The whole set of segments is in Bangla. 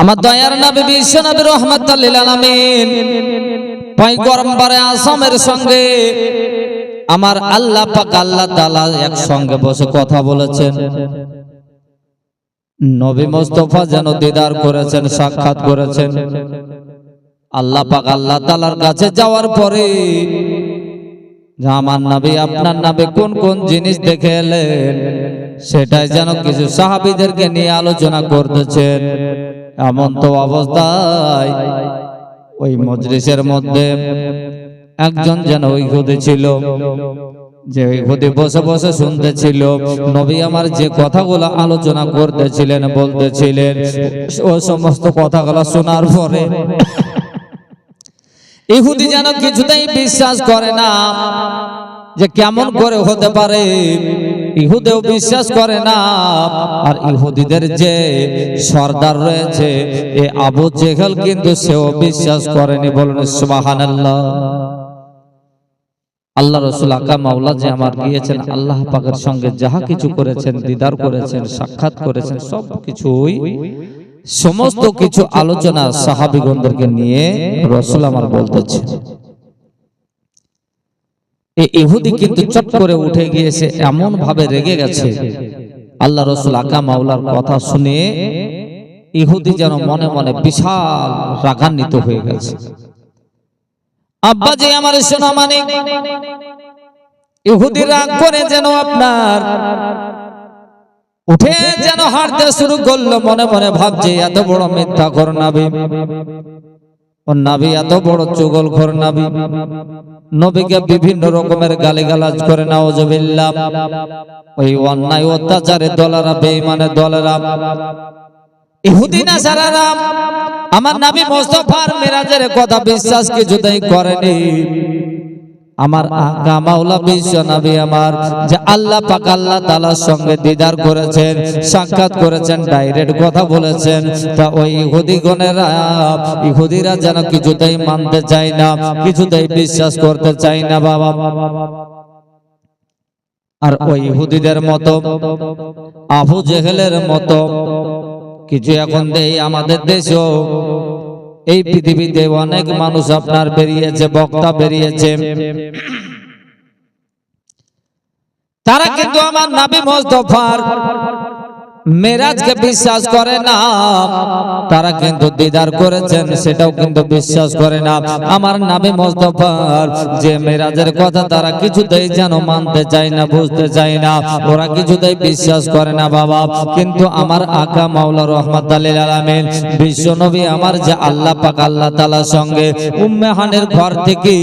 আমার দয়ার নবী বিশ্ব নবী রহমতুল্লিল আলামিন আসামের সঙ্গে আমার আল্লাহ পাক, আল্লাহ তাআলা একসঙ্গে বসে কথা বলেছেন। নবী মোস্তফা যেন দিদার করেছেন, সাক্ষাৎ করেছেন। আল্লাহ পাক, আল্লাহ তাআলার কাছে যাওয়ার পরে আমার নবী, আপনার নামে কোন কোন জিনিস দেখে এলেন সেটাই যেন কিছু সাহাবিদেরকে নিয়ে আলোচনা করতেছেন। এমন তো অবস্থায় ওই মজলিসের মধ্যে একজন যেন ওই হুদি ছিল, যে হুদি বসে বসে শুনতেছিল, নবী আমার যে কথাগুলো আলোচনা করতেছিলেন, বলতেছিলেন, ও সমস্ত কথাগুলো শোনার পরে ইহুদি যেন কিছুতেই বিশ্বাস করে না যে কেমন করে হতে পারে। ইহুদেও বিশ্বাস করে না। আর ইহুদিদের যে সর্দার রয়েছে এ আবু জেহেল কিন্তু সেও বিশ্বাস করেনি। বলুন সুবহানাল্লাহ। আল্লাহ রসুল আকা মাওলা যে আমার গিয়েছেন আল্লাহ পাকের সঙ্গে যাহা কিছু করেছেন দিদার করেছেন সাক্ষাৎ করেছেন সব কিছুই সমস্ত কিছু আলোচনা সাহাবিগণদেরকে নিয়ে রসুল আমার বলতেছে। এই ইহুদি কিন্তু চট করে উঠে গিয়েছে এমন ভাবে রেগে গেছে। আল্লাহ রসুল আকা মাওলার কথা শুনে ইহুদি যেন মনে মনে বিশাল রাগান্বিত হয়ে গেছে। আব্বা যে আমার সোনা মানে ইহুদি রাগ করে যেন আপনার উঠে যেন হাঁটতে শুরু করল, মনে মনে ভাবছে, এত বড় মিথ্যা ঘর নাবি। ও নাবি এত বড় চুগল ঘর নাবি। নবীকে বিভিন্ন রকমের গালিগালাজ করে নাওজবিল্লাহ ওই অন্যায় অত্যাচারে দলেরা, বেঈমানের দলেরা। ইহুদি আমার নাবি মোস্তফার মেরাজের কথা বিশ্বাস কিছুতেই করেনি। আমার আকা মাওলা বিশ্ব নবী আমার যে আল্লাহ পাক আল্লাহ তাআলার সঙ্গে দিদার করেছেন সাক্ষাৎ করেছেন ডাইরেক্ট কথা বলেছেন। তা ওই ইহুদি গণেরা ইহুদিরা যেন কিছুতেই মানতে চায় না কিছুতেই বিশ্বাস করতে চায় না বাবা। আর ওই ইহুদিদের মতো আবু জেহেলের মতো কিছু এখন দেই আমাদের দেশেও। এই পৃথিবীতে অনেক মানুষ আপনার বেরিয়েছে বক্তা বেরিয়েছে। তারা কিন্তু আমার নাবি মোস্তফার মেরাজকে বিশ্বাস করে না। তারা কিন্তু দিদার করেছেন, সেটাও কিন্তু বিশ্বাস করে না। আমার নামে মোস্তফার যে মেরাজের কথা তারা কিছুতেই যেন মানতে চায় না, বুঝতে চায় না। ওরা কিছুতেই বিশ্বাস করে না, বাবা। কিন্তু আমার আকা মাওলা রহমত আলামিন বিশ্ব নবী আমার যে আল্লাহ পাক, আল্লাহ তাআলার সঙ্গে উম্মেহানের ঘর থেকে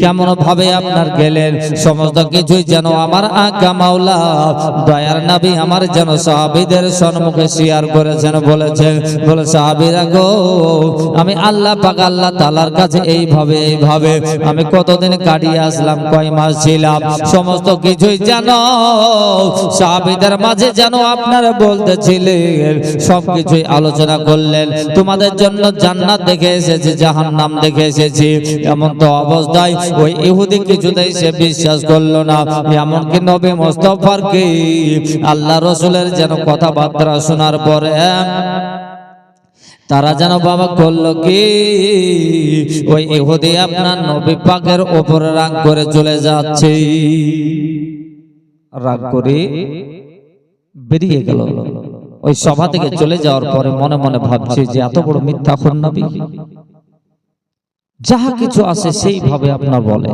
কেমন ভাবে আপনার গেলেন? সমস্ত কিছুই যেন আমার আকা মাওলা, দয়ার নবী আমার যেন সাহাবী সাহাবিদের সম্মুখে শেয়ার করেছেন, বলেছেন বলে সাহাবিরা গো, আমি আল্লাহ পাক আল্লাহ তালার কাছে এইভাবে এইভাবে আমি কতদিন কাটিয়ে আসলাম, কয় মাস ছিলাম, সমস্ত কিছুই জানো সাহাবিদের মাঝে যেন আপনারা বলতেছিলেন সব কিছুই আলোচনা করলেন, তোমাদের জন্য জান্নাত দেখে এসেছি, জাহান্নাম দেখে এসেছি, এমন তো অবস্থায় ওই ইহুদি কিছুতেই সে বিশ্বাস করল না, এমনকি নবী মোস্তফার কি, আল্লাহ রসুলের যেন কথাবার্তা শোনার পরে তারা যেন বাবা করল কি? ওই ইহুদি আপনার নবী পাকের ওপরে রাগ করে চলে যাচ্ছে। রাগ করে বেরিয়ে গেল। ওই সভা থেকে চলে যাওয়ার পরে মনে মনে ভাবছে যে এত বড় মিথ্যা নবী যাহা কিছু আছে সেইভাবে আপনার বলে।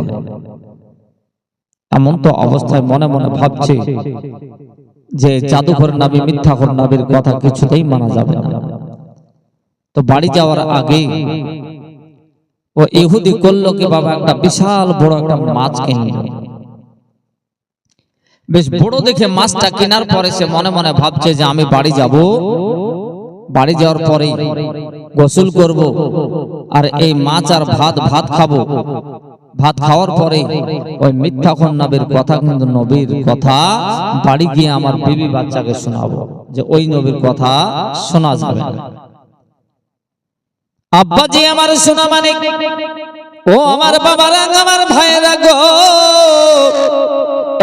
এমন তো অবস্থায় মনে মনে ভাবছে যে জাদুঘর নাবি মিথ্যাঘর নাবির কথা কিছুতেই মানা যাবে না। তো বাড়ি যাওয়ার আগে ও ইহুদি করল কি বাবা একটা বিশাল বড় একটা মাছ কিনল বেশ বড় দেখে মাছটা কেনার পরে সে মনে মনে ভাবছে যে আমি বাড়ি যাব। বাড়ি যাওয়ার পরেই গোসল করব আর এই মাছ আর ভাত ভাত খাব। ভাত খাওয়ার পরে ওই মিথ্যা নবীর কথা কিন্তু নবীর কথা বাড়ি গিয়ে আমার বিবি বাচ্চাকে শোনাবো, যে ওই নবীর কথা শোনা যাবে আব্বাজি আমার শোনা মানে ও আমার বাবারা, আমার ভাইয়েরা গো।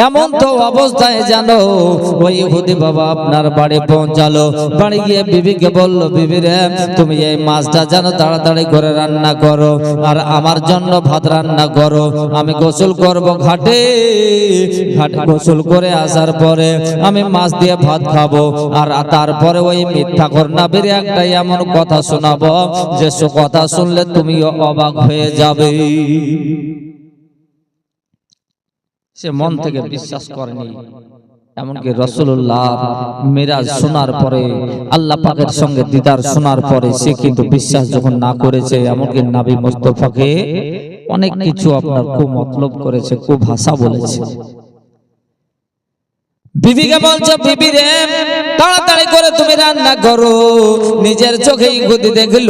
এমন তো অবস্থায় জানো ওই হুদি বাবা আপনার বাড়ি পৌঁছালো। বাড়ি গিয়ে বিবিকে বলল, বিবি রে, তুমি এই মাছটা যেন তাড়াতাড়ি করে রান্না করো আর আমার জন্য ভাত রান্না করো। আমি গোসল করব ঘাটে। ঘাটে গোসল করে আসার পরে আমি মাছ দিয়ে ভাত খাব আর তারপরে ওই মিথ্যা করনাবির একটা এমন কথা শোনাবো, যে কথা শুনলে তুমিও অবাক হয়ে যাবে। সে মন থেকে বিশ্বাস করেনি। এমনকি রসুল্লাহ মিরাজ শোনার পরে আল্লাহ পাকের সঙ্গে দিদার শোনার পরে সে কিন্তু বিশ্বাস যখন না করেছে এমনকি নাবি মোস্তফাকে অনেক কিছু আপনার খুব মতলব করেছে খুব ভাষা বলেছে। বিবিকে বলছো বিবি রে তাড়াতাড়ি করে তুমি রান্না করো। নিজের চোখেই গদি দেখল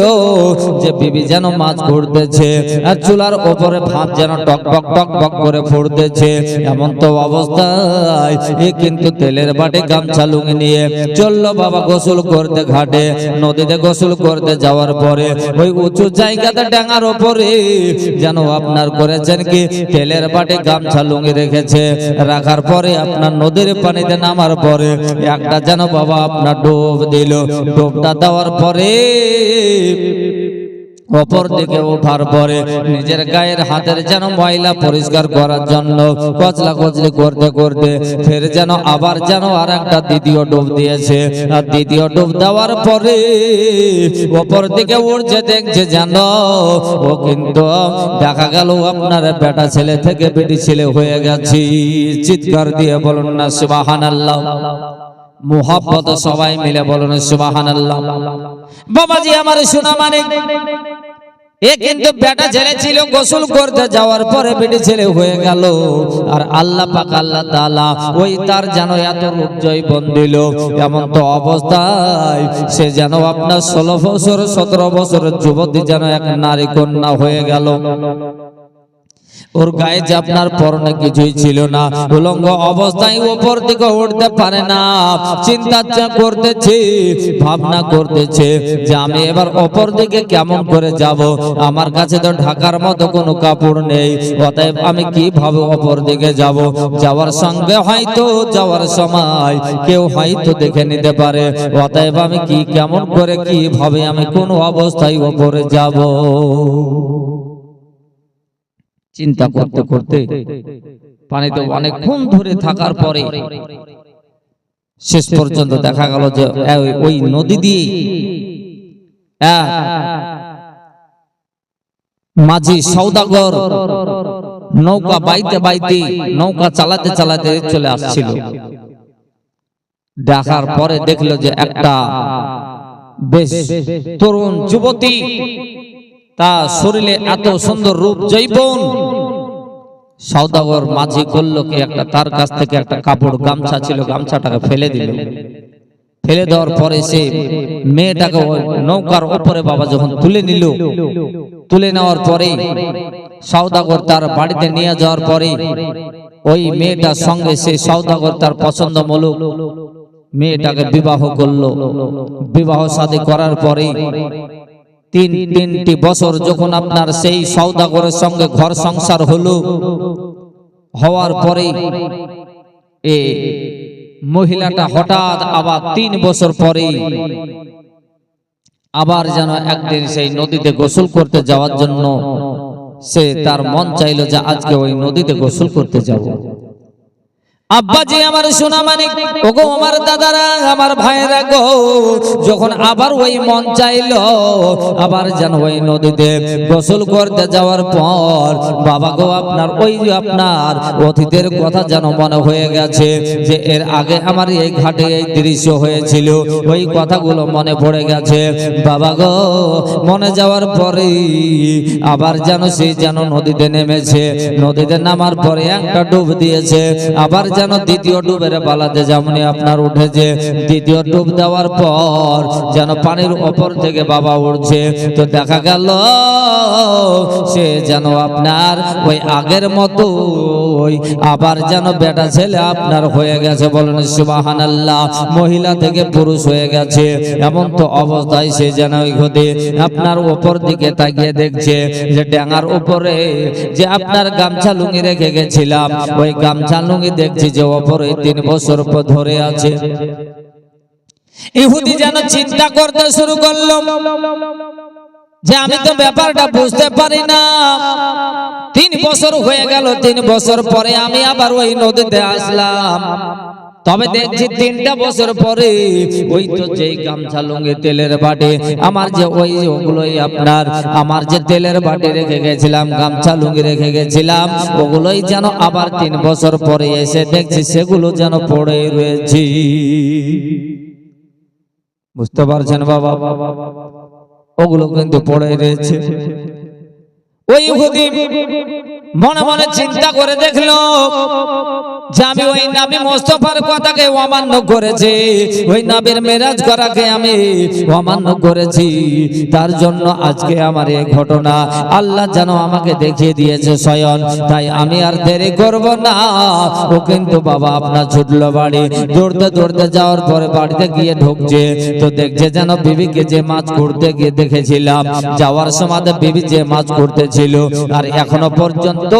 যে বিবি যেন মাছ ঘুরতেছে আর চুলার ওপরে ভাত যেন টক টক টক টক করে ফুটতেছে এমন তো অবস্থায়। এ কিন্তু তেলের বাটে গামছা লুঙ্গি নিয়ে চলল বাবা গোসল করতে ঘাটে নদীতে গোসল করতে যাওয়ার পরে ওই উঁচু জায়গাতে ডাঙার ওপরে যেন আপনার করেছেন কি তেলের বাটে গামছা লুঙ্গি রেখেছে। রাখার পরে আপনার নদীর পানিতে নামার পরে। একটা যেন বাবা আপনার ডোব দিল। ডোবটা দেওয়ার পরে অপর দিকে ওঠার পরে নিজের গায়ের হাতের যেন ময়লা পরিষ্কার করার জন্য কচলা কচলি করতে করতে ফের যেন আবার যেন আর একটা দ্বিতীয় ডুব দিয়েছে। আর দ্বিতীয় ডুব দেওয়ার পরে অপর দিকে উঠছে দেখছে যেন ও কিন্তু দেখা গেল আপনার বেটা ছেলে থেকে বেটি ছেলে হয়ে গেছি। চিৎকার দিয়ে বলুন না সুবাহান আল্লাহ মোহাব্বত সবাই মিলে বলুন সুবাহান আল্লাহ বাবাজি আমার সোনা এ কিন্তু বেটা ছেলে ছিল, গোসল করতে যাওয়ার পরে বেটি ছেলে হয়ে গেল। আর আল্লাহ পাক, আল্লাহ তালা ওই তার যেন এত উজ্জয় বন্দিল দিল। এমন তো অবস্থায় সে যেন আপনার ষোলো বছর, সতেরো বছরের যুবতী যেন এক নারী কন্যা হয়ে গেল। ওর গায়ে যে আপনার পরনে কিছুই ছিল না। উলঙ্গ অবস্থায় উপর দিকে উঠতে পারে না। চিন্তা করতেছে ভাবনা করতেছে যে আমি এবার অপর দিকে কেমন করে যাব। আমার কাছে তো ঢাকার মতো কোনো কাপড় নেই। অতএব আমি কীভাবে অপর দিকে যাব? যাওয়ার সঙ্গে হয়তো যাওয়ার সময় কেউ হয়তো দেখে নিতে পারে। অতএব আমি কি কেমন করে কীভাবে আমি কোন অবস্থায় ওপরে যাব? চিন্তা করতে করতে পানিতে অনেকক্ষণ ধরে থাকার পরে শেষ পর্যন্ত দেখা গেল যে ওই- নদী দিয়ে মাঝি সৌদাগর নৌকা বাইতে বাইতে নৌকা চালাতে চালাতে চলে আসছিল। দেখার পরে দেখল যে একটা বেশ তরুণ যুবতী তা শরীরে এত সুন্দর রূপ জৈবন সৌদাগর মাঝি করল কি একটা তার কাছ থেকে একটা কাপড় গামছা ছিল, গামছাটাকে ফেলে দিল। ফেলে দেওয়ার পরে সে মেয়েটাকে নৌকার উপরে বাবা যখন তুলে নিল, তুলে নেওয়ার পরে সৌদাগর তার বাড়িতে নিয়ে যাওয়ার পরে ওই মেয়েটার সঙ্গে সে সৌদাগর তার পছন্দ মূলক মেয়েটাকে বিবাহ করল। বিবাহ শাদী করার পরে তিন তিনটি বছর যখন আপনার সেই সৌদাগরের সঙ্গে ঘর সংসার হলো, হওয়ার পরে এ মহিলাটা হঠাৎ আবার তিন বছর পরে আবার যেন একদিন সেই নদীতে গোসল করতে যাওয়ার জন্য সে তার মন চাইলো যে আজকে ওই নদীতে গোসল করতে যাব। আব্বাজি আমার সোনা মানিক। ওগো, আমার দাদারা, আমার ভাইয়েরা গো, যখন আবার ওই মন চাইলো, আবার যেন ওই নদীতে গোসল করতে যাওয়ার পর, বাবা গো, আপনার ওই আপনার অতীতের কথা যেন মনে হয়ে গেছে, যে এর আগে আমার এই ঘাটে এই দৃশ্য হয়েছিল, ওই কথাগুলো মনে পড়ে গেছে। বাবা গো, মনে যাওয়ার পরে আবার যেন সে যেন নদীতে নেমেছে, নদীতে নামার পরে একটা ডুব দিয়েছে, আবার যেন দ্বিতীয় ডুবের বালাতে যেমনি আপনার উঠেছে, দ্বিতীয় ডুব দেওয়ার পর যেন পানির ওপর থেকে বাবা উঠছে। তো দেখা গেল, সে যেন আপনার ওই আগের মতো আবার যেন বেটা ছেলে আপনার হয়ে গেছে বলেন সুবাহান আল্লাহ মহিলা থেকে পুরুষ হয়ে গেছে। এমন তো অবস্থায় সে যেন ওই ঘটে আপনার ওপর দিকে তাকিয়ে দেখছে, যে ড্যাঙার উপরে যে আপনার গামছা লুঙ্গি রেখে গেছিলাম, ওই গামছা লুঙ্গি দেখছি যে ওপরে তিন বছর ধরে আছে। ইহুদি যেন চিন্তা করতে শুরু করল, যে আমি তো ব্যাপারটা বুঝতে পারি না। তিন বছর হয়ে গেল, তিন বছর পরে আমি আবার ওই নদীতে আসলাম। তবে দেখছি তিনটা বছর পরে ওই তো যেই গামছা লুঙ্গি, তেলের বাটে, আমার যে ওই ওগুলোই আপনার, আমার যে তেলের বাটে রেখে গেছিলাম, গামছা লুঙ্গি রেখে গেছিলাম, ওগুলোই যেন আবার তিন বছর পরে এসে দেখছি সেগুলো যেন পড়ে রয়েছি। বুঝতে পারছেন বাবা? ওগুলো কিন্তু পড়ে রয়েছে। ওই ইহুদি মনে মনে চিন্তা করে দেখল আমি ওই নাবি মোস্তফার কথাকে অমান্য করেছি, ওই নাবির মেরাজ করাকে আমি অমান্য করেছি, তার জন্য আজকে আমার এই ঘটনা আল্লাহ যেন আমাকে দেখিয়ে দিয়েছে স্বয়ং তাই আমি আর দেরি করব না। ও কিন্তু বাবা আপনার ছুটলো বাড়ি। দৌড়তে দৌড়তে যাওয়ার পরে বাড়িতে গিয়ে ঢুকছে। তো দেখছে যেন বিবিকে যে মাছ করতে গিয়ে দেখেছিলাম। যাওয়ার সময় বিবি যে মাছ করতেছিল আর এখনও পর্যন্ত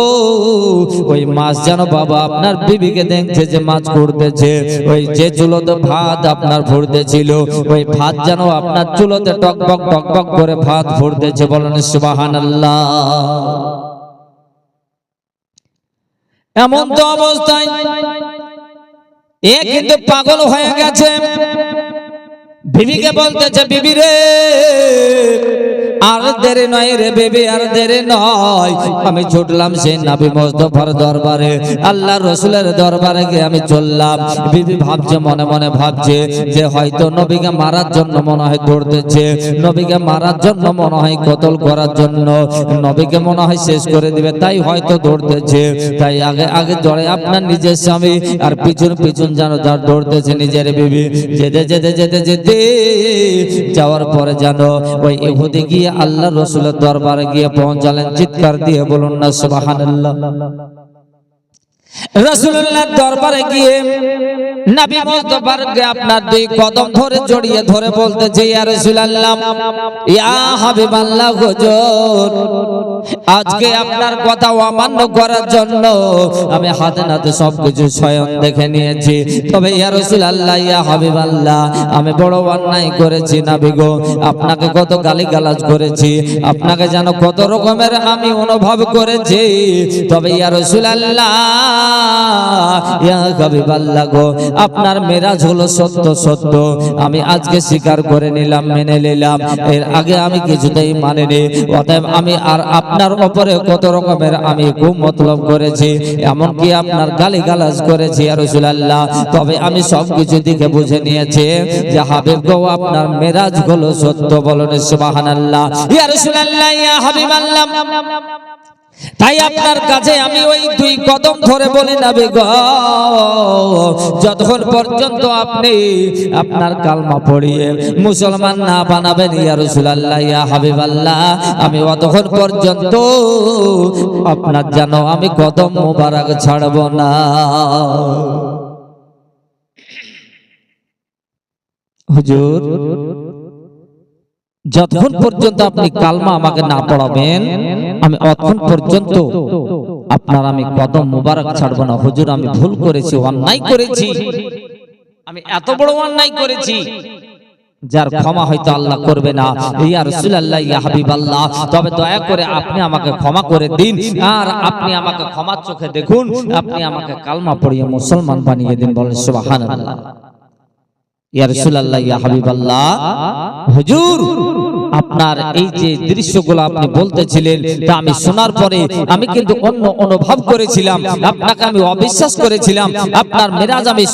ওই মাছ যেন বাবা আপনার বিবিকে দেখছে যে মাছ করতেছে ওই যে চুলোতে ভাত আপনার ভরতেছিল, ওই ভাত যেন আপনার চুলোতে টকবক টকবক করে ভাত ভরতেছে, বলেন সুবাহান এমন তো অবস্থায়, এ কিন্তু পাগল হয়ে গেছে। বিবিকে বলতেছে বিবি রে আর দেরি নয় রে বেবি আর দেরি নয়। আমি ছুটলাম সেই নাবি মোস্তফার দরবারে। আল্লাহ রসুলের দরবারে গিয়ে আমি চললাম। বিবি ভাবছে মনে মনে ভাবছে যে হয়তো নবীকে মারার জন্য মনে হয় দৌড়তেছে নবীকে মারার জন্য মনে হয় কতল করার জন্য। নবীকে মনে হয় শেষ করে দিবে তাই হয়তো দৌড়তেছে তাই আগে আগে জড়ে আপনার নিজের স্বামী আর পিছন পিছন যেন যার দৌড়তেছে নিজের বিবি। যেতে যেতে যেতে যেতে যাওয়ার পরে যেন ওই ইহুদি গিয়ে আল্লাহ রসুলের দরবারে গিয়ে পৌঁছালেন, চিৎকার দিয়ে বলুন না, সুবহানাল্লাহ। রসুল্লাহ দরবারে গিয়ে আপনার দুই কদম ধরে জড়িয়ে ধরে হাবিবাল্লাহ হুজুর, আজকে আপনার কথা অমান্য করার জন্য আমি হাতে নাতে সবকিছু স্বয়ং দেখে নিয়েছি। তবে ইয়া রাসূলুল্লাহ, ইয়া হাবিবাল্লাহ, আমি বড় অন্যায় করেছি নবী গো, আপনাকে কত গালিগালাজ করেছি, আপনাকে যেন কত রকমের আমি অনুভব করেছি। তবে ইয়া রাসূলুল্লাহ আপনার মেরাজ হলো সত্য সত্য। আমি আজকে স্বীকার করে নিলাম, মেনে নিলাম। এর আগে আমি কিছুতেই মানিনি। অতএব আমি আর আপনার উপরে কত রকমের আমি খুব মতলব করেছি, এমনকি আপনার গালি গালাজ করেছি আর তবে আমি সব কিছু দিকে বুঝে নিয়েছি যে হাবিব গো, আপনার মেরাজ হলো সত্য বলেন, সুবহানাল্লাহ। ইয়া রাসূলুল্লাহ, ইয়া হাবিবাল্লাহ তাই আপনার কাছে আমি ওই দুই কদম ধরে বলি না বেগ যতক্ষণ পর্যন্ত আপনি আপনার কালমা পড়িয়ে মুসলমান না বানাবেন, ইয়া রাসূলুল্লাহ, ইয়া হাবিবাল্লাহ, আমি অতক্ষণ পর্যন্ত আপনার জানো আমি কদম মোবারক ছাড়ব না। হুজুর যতক্ষণ পর্যন্ত আপনি কালমা আমাকে না পড়াবেন, আমি অতক্ষণ পর্যন্ত আপনার আমি কদম মুবারক ছাড়ব না। হুজুর, আমি ভুল করেছি, অন্যায় করেছি। আমি এত বড় অন্যায় করেছি, যার ক্ষমা হয়তো আল্লাহ করবে না। ইয়া রাসূলুল্লাহ, ইয়া হাবিবাল্লাহ, তবে দয়া করে আপনি আমাকে ক্ষমা করে দিন। আর আপনি আমাকে ক্ষমার চোখে দেখুন, আপনি আমাকে কালমা পড়িয়ে মুসলমান বানিয়ে দিন বলেন সুবহানাল্লাহ। ইয়া রাসূলুল্লাহ, ইয়া হাবিবাল্লাহ, হুজুর আপনার এই যে দৃশ্যগুলো আপনি বলতেছিলেন তা আমি শোনার পরে আমি কিন্তু অন্য অনুভব করেছিলাম। আপনাকে আমি অবিশ্বাস করেছিলাম। আপনার মেরাজ আমি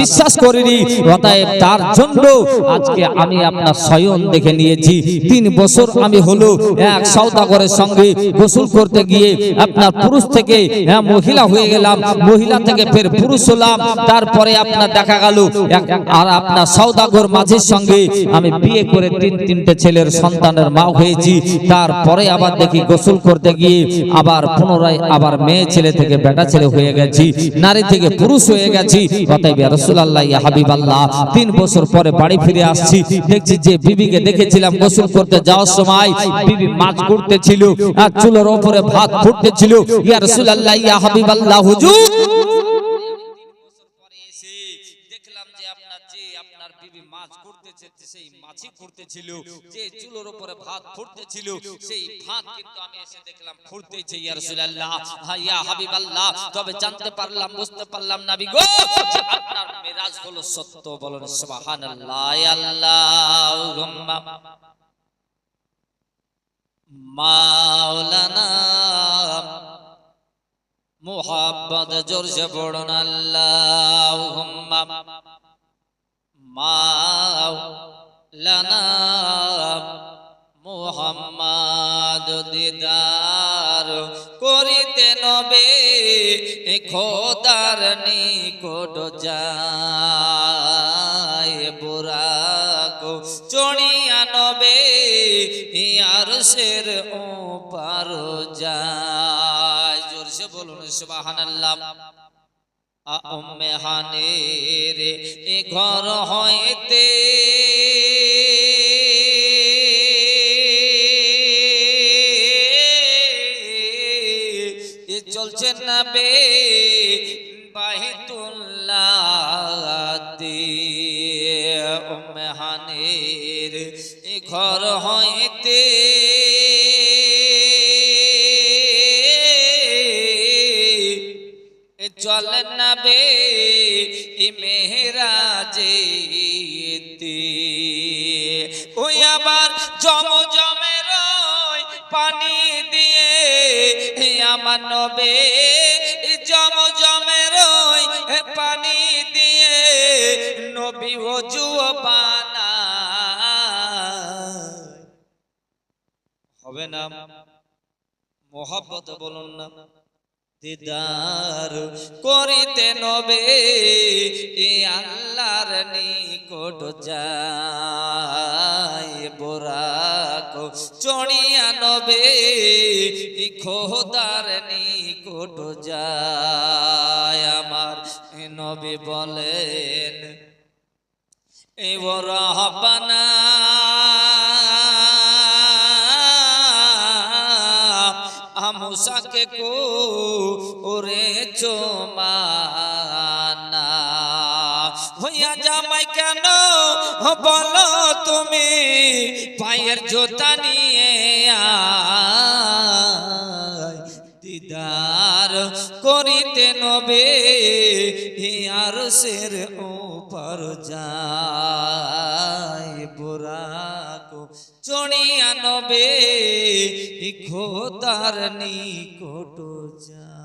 বিশ্বাস করিনি। অতএব তার জন্য আজকে আমি আপনার স্বয়ং দেখে নিয়েছি। তিন বছর আমি হলো এক সওদাগরের সঙ্গে গোসল করতে গিয়ে আপনার পুরুষ থেকে হ্যাঁ, মহিলা হয়ে গেলাম। মহিলা থেকে ফের পুরুষ হলাম। তারপরে আপনার দেখা গেল আর আপনার সওদাগর মাঝের সঙ্গে আমি বিয়ে করে তিন তিনটে ছেলের সন্তানের মা হয়েছি, তারপরে আবার দেখি গোসল করতে গিয়ে আবার পুনরায় আবার মেয়ে ছেলে থেকে বেটা ছেলে হয়ে গেছি, নারী থেকে পুরুষ হয়ে গেছি। তিন বছর পরে বাড়ি ফিরে আসছি। দেখছি যে বিবিকে দেখেছিলাম গোসল করতে যাওয়ার সময়, বিবি মাছ করতেছিল আর চুলোর ওপরে ভাত ফুটতেছিল। ইয়া রসুল্লাহ ইয়া হাবিবাল্লাহ, হুজুর দেখলাম যে আপনার যে আপনার বিবি মাছ করতেছে সেই মাছই করতেছিল যে চুলোর উপরে ভাত ফুটতেছিল সেই ভাত কিন্তু আমি এসে দেখলাম ফুটতেছে ইয়া রাসূলুল্লাহ হ্যাঁ ইয়া হাবিবাল্লাহ। তবে জানতে পারলাম বুঝতে পারলাম নবী গো আপনার মেরাজ হলো সত্য বলেন সুবহানাল্লাহ ইয়া আল্লাহুম্মা মাওলানা মোহাব্বত জোরসে পড়ুন আল্লাহুম্মা। মাওলানা মোহাম্মদ দিদার করিতে নবে খোদার নিকট যায়। বুরাক চড়িয়া নবে আর সের ও পার যায়। জোরসে বলুন, সুবহানাল্লাহ। উম্মে হানের এ ঘর হইতে এ ঘর হইতে চলেন না বে মেহরাজেতে ওই আবার জম জমের পানি দিয়ে আমার নবে জম জমের পানি দিয়ে, নবী ওজু বানা হবে না। মোহাব্বত বলুন না। দিদার করিতে নবে, এ আল্লাহর নিকট যায় বোরাক চড়িয়া নবে খোদার নিকট যায় আমার নবী বলেন, এ রহবানা আমুসাকে কো ওরে চোমানা হইয়া জামাই কেন বলো তুমি, পায়ের জোতা নিয়ে। দিদার করিতে নবে আর সের উপর যায় বুড়াক চড়িয়া নবে খোদার নিকট যায়